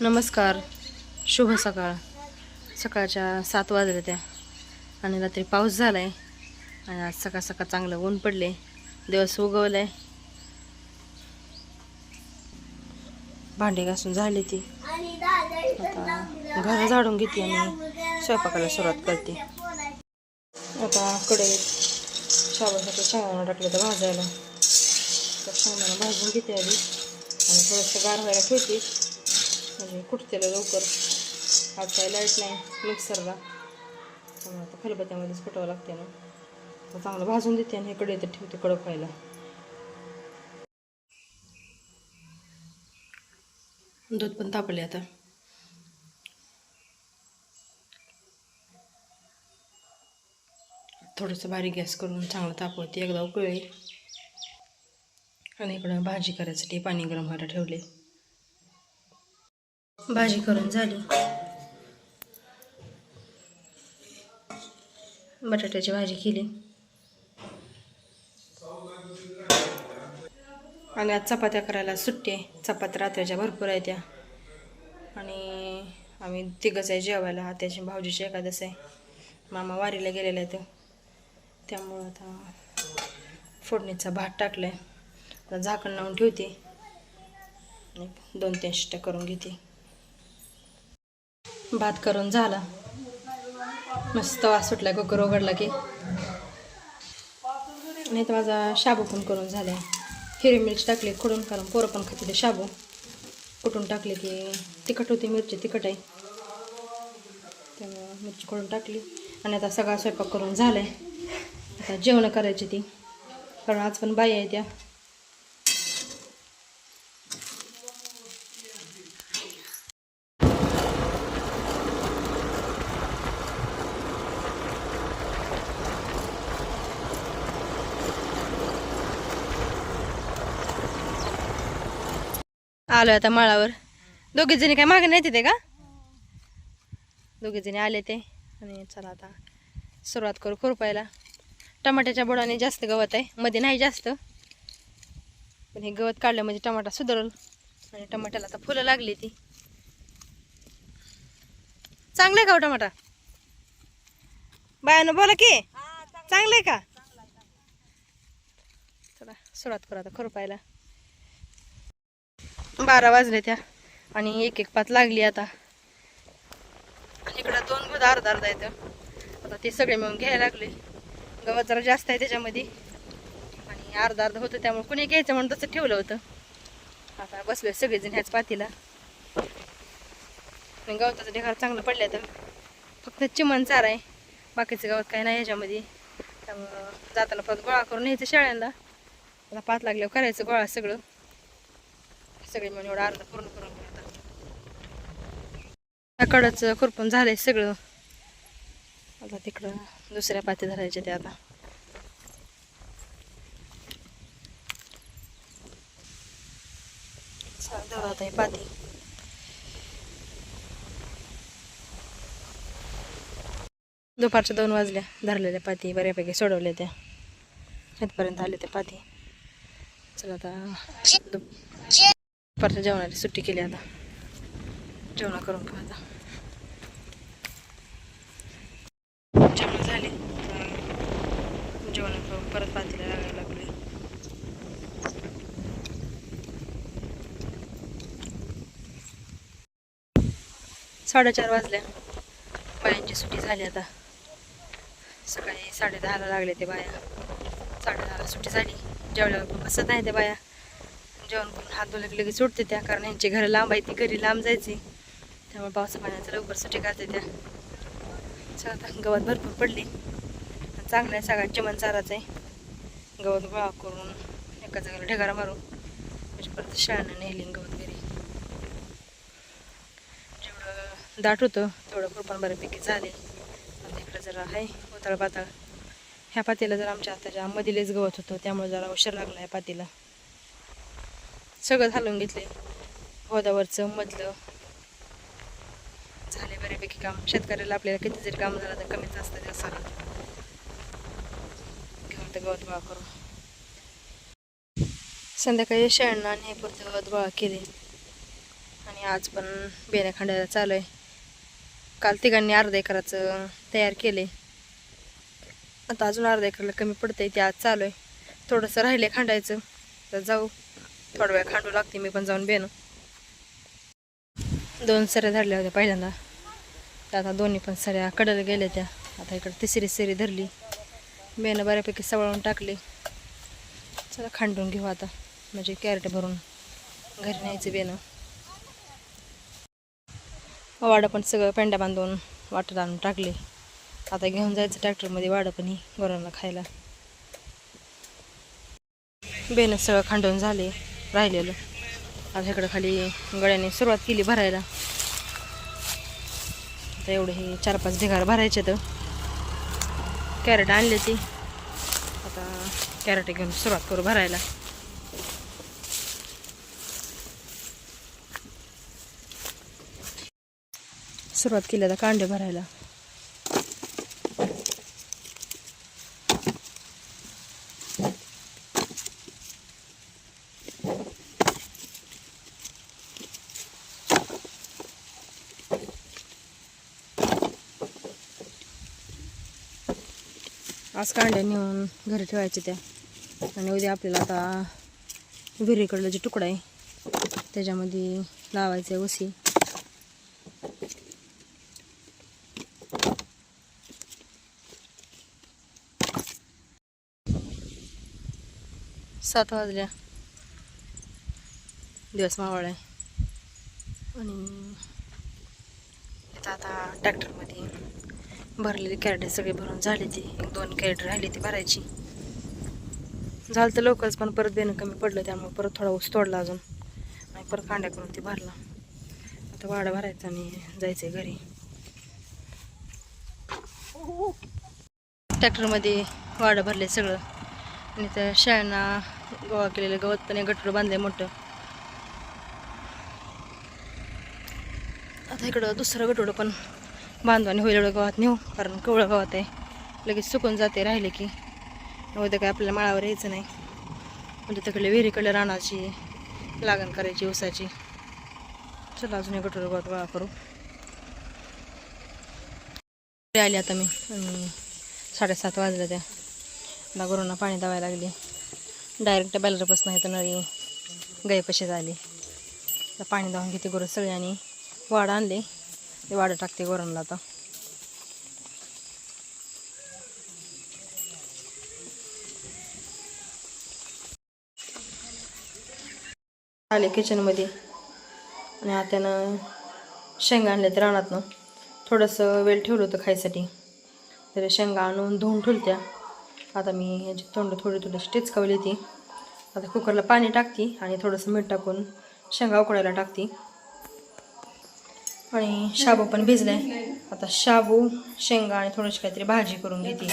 नमस्कार. शुभ सकाळ. सकाळच्या सात वाजल्या त्या. आणि रात्री पाऊस झाला आहे आणि आज सकाळ सकाळ चांगलं ऊन पडले. दिवस उगवलं आहे भांडी घासून झाली ती. आता घर झाडून घेते आणि स्वयंपाकाला सुरुवात करते. आता कडे शाबासाठी शेंगदाणा टाकले तर भाजायला. तर शेंगदाणा भाजून घेते आधी. आणि थोडंसं गार व्हायला ठेवते. म्हणजे कुठतेला लवकर आज काय लाइट नाही मिक्सरला. त्यामुळे आता खलबत्यामध्येच फुटावं लागते ना. चांगलं भाजून देते आणि इकडे तर ठेवते कडक व्हायला. दूध पण तापले आता. थोडंसं बारीक गॅस करून चांगलं तापवते. एकदा उकळली. आणि इकडं भाजी करायसाठी पाणी गरम व्हायला ठेवले भाजी करून झाली. बटाट्याची भाजी केली. आणि आज चपात्या करायला सुट्टी आहे. चपात्या रात्रीच्या भरपूर आहे त्या आणि आम्ही तिघंच आहे जेवायला. त्याची भाऊजीची एकादस आहे. मामा वारीला गेलेला आहे तो त्यामुळं आता फोडणीचा भात टाकला आहे आता झाकण लावून ठेवते. आणि दोन तीन शिट्ट्या करून घेते. भात करून झाला. मस्त वास सुटला कुकर उघडला की. नाही तर माझा शाबू पण करून झाला. हिरवी मिरची टाकली खोडून कारण पोरं पण खाते शाबू. कुटून टाकले की तिखट होती मिरची तिखट आहे. त्यामुळं मिरची खोडून टाकली. आणि आता सगळा स्वयंपाक करून झाला आहे आता जेवणं करायची ती. कारण आज पण बाई आहे त्या. आलो आता माळावर. दोघी जणी काय मागे नाही तिथे का? दोघी जणी आले ते. आणि चला आता सुरुवात करू खुरपायला. टमाट्याच्या बुडाने जास्त गवत आहे. मध्ये नाही जास्त. पण हे गवत काढलं म्हणजे टमाटा सुधारल. आणि टमाट्याला आता फुलं लागली ती. चांगलं आहे का हो टमाटा? बायानं बोला की. चांगलं आहे. का? चला सुरुवात करू आता खुरपायला. बारा वाजले त्या. आणि एक एक पात लागली आता. आणि इकडं दोन गुद अर्धा अर्धा येतं. आता ते सगळे मिळून घ्यायला लागले. गवत जरा जास्त आहे त्याच्यामध्ये. आणि अर्धा अर्धा होतं त्यामुळे कुणी घ्यायचं म्हणून तसं ठेवलं होतं. आता बसले सगळेजण ह्याच पातीला. आणि गवताचं ढेगार चांगलं पडलं तर फक्त चिमण चार आहे. बाकीचं गवत काही नाही ह्याच्यामध्ये. त्यामुळं जाताना परत गोळा करून यायचं शाळ्यांना आता पात लागल्यावर करायचं गोळा सगळं. सगळे म्हणून एवढं अर्ध पूर्ण करून घेऊ कडच खुरपून झालंय सगळं. आता तिकडं दुसऱ्या पाती धरायचे ते आता. आता हे पाती. दुपारच्या दोन वाजल्या धरलेल्या पाती बऱ्यापैकी सोडवल्या त्या. इथपर्यंत आले त्या पाती. चला आता परत दुपारच्या जेवणाची सुट्टी केली आता. जेवण करून घेऊ आता. जेवण झाले. जेवण करून परत पातीला लागायला लागले साडेचार वाजल्या बायांची सुट्टी झाली आता. सकाळी साडे दहाला लागले ते बाया. साडे दहाला सुट्टी झाली. जेवल्यावर बसत नाही ते बाया. जेवण करून हात धुले की लगेच सुटते त्या कारण यांची घरं लांब आहे ती घरी लांब जायची. त्यामुळे पावसा पाण्याचं लवकर सुटी काढते त्या. चला आता गवत भरपूर पडली. चांगलं आहे सगळ्या चिमण चाराचं आहे. गवत गोळा करून एका जागेला ढेगारा मारून म्हणजे परत शाळानं नेली गवत घरी. जेवढं दाट होतं तेवढं खुरपण बऱ्यापैकी झाले. आता इकडं जरा आहे उताळ पाताळ ह्या पातीला जर आमच्या आताच्या मधीलच गवत होतं त्यामुळे जरा उशीर लागला आहे पातीला. सगळं घालून घेतले गोदावरचं मधलं. झाले बऱ्यापैकी काम. शेतकऱ्याला आपल्याला किती जरी काम झालं तर कमीच असतं ते सगळं घेऊन तर गवत गोळा करू. संध्याकाळी शेळणं आणि हे पुरतं गवत गोळा केले. आणि आज पण बेण्या खांडायला चालू आहे. काल तिघांनी अर्धा एकराचं तयार केले. आता अजून अर्धा एकरला कमी पडतंय ते आज चालू आहे. थोडंसं राहिले खांडायचं. तर जाऊ. थोडा वेळ खांडू लागते मी पण जाऊन बेन. दोन सऱ्या धरल्या होत्या पहिल्यांदा. तर आता दोन्ही पण सऱ्या कडल गेल्या त्या. आता इकडं तिसरी सरी धरली. बेनं बऱ्यापैकी सवळून टाकली. चला खांडून घेऊ आता. म्हणजे कॅरेट भरून घरी न्यायचं बेनं. वाडं पण सगळं पेंड्या बांधून वाटत आणून टाकले. आता घेऊन जायचं ट्रॅक्टरमध्ये वाडं पण ही गोरांना खायला. बेनं सगळं खांडून झाले. राहिलेलं. आता इकडं खाली गळ्याने सुरुवात केली भरायला. आता एवढे हे चार पाच ढिगार भरायचे तर. कॅरेट आणले ती. आता कॅरेट घेऊन सुरुवात करू भरायला. सुरुवात केली आता कांडे भरायला. आज कांड्या नेऊन घरी ठेवायचे त्या. आणि उद्या आपल्याला आता विहिरीकडलं जे तुकडा आहे त्याच्यामध्ये लावायचं आहे उसी सात वाजल्या. दिवस मावळ आहे आणि आता ट्रॅक्टरमध्ये. भरलेली कॅरेट सगळे भरून झाले ती. एक दोन कॅरेट राहिली ती भरायची. झालं तर लवकरच पण परत देणं कमी पडलं त्यामुळे परत थोडा ऊस तोडला अजून. आणि परत कांड्या करून ती भरला. आता वाडा भरायचा आणि जायचं घरी. ट्रॅक्टरमध्ये वाडं भरले सगळं. आणि त्या शाळांना गोळा केलेलं गवत पण एक गटरं बांधले मोठं. आता इकडं दुसरं गटोडं पण बांधू आणि होईल एवढं गावात नेऊ कारण कवळं गावात आहे. लगेच सुकून जाते राहिले की. उद्या काय आपल्याला माळावर यायचं नाही. म्हणजे तिकडले विहिरीकडल्या रानाची लागण करायची उसाची चला अजून एक कठोर गावात गोळा करू. आले आता मी. साडेसात वाजल्या त्या. आता गुरुंना पाणी दावायला लागली. डायरेक्ट बॅलरपासून तर नळी गायपाशी झाली पाणी दावून घेते गुरु सगळ्यांनी. वाढ आणली आणले. ते वाडं टाकते वरणला आता. आले किचनमध्ये आणि आत्यानं शेंगा आणल्या तर रानातनं. थोडंसं वेळ ठेवलं होतं खायसाठी. तर शेंगा आणून धुवून ठेवत्या आता मी ह्याची तोंड थोडी थोडीशी टिचकावली ती आता कुकरला पाणी टाकते आणि थोडंसं मीठ टाकून शेंगा उकडायला टाकते. आणि शाबू पण भिजलाय. आता शाबू शेंगा आणि थोडीशी काहीतरी भाजी करून घेते.